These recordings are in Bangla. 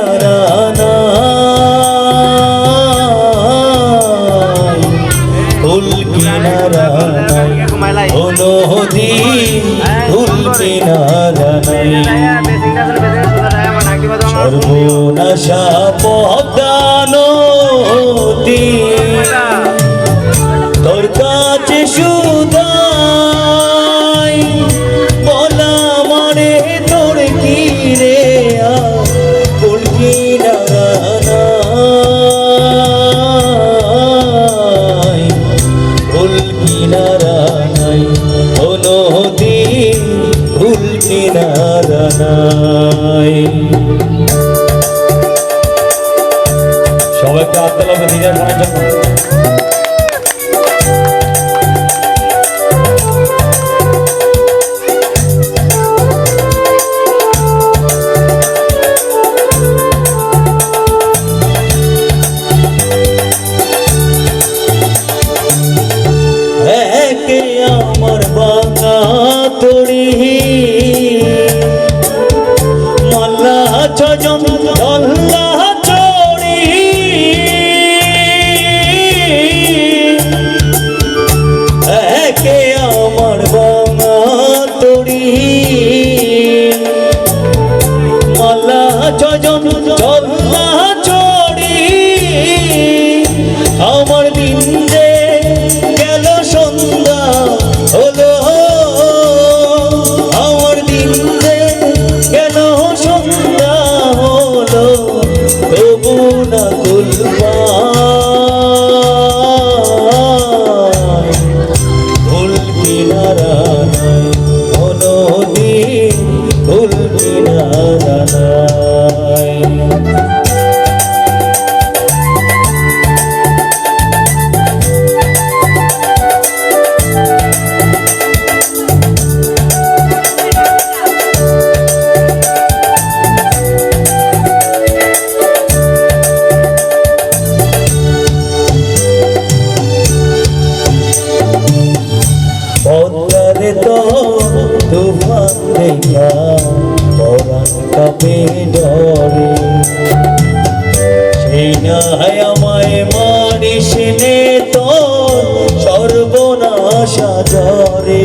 কুলকি নারানা কুলকি নারানাই ও নদী কুলকি নারানাই সর্বনাশা وقت عبد الله بن زياد ডরে সেই নাই আমায় মারিস নে তো সর্বনাশা জরে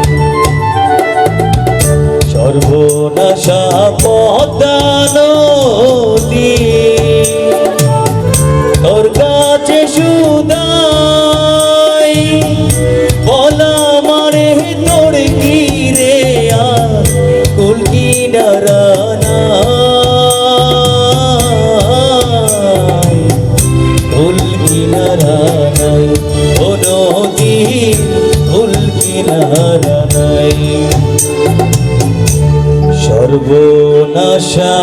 সর্বনাশা পদানদী তোর কাছে সুদাই, বলা মারে তোর কি রে কুলকি নারানাই কুলকি নারানাই ও নদী কুলকি নারানাই সর্বনাশা।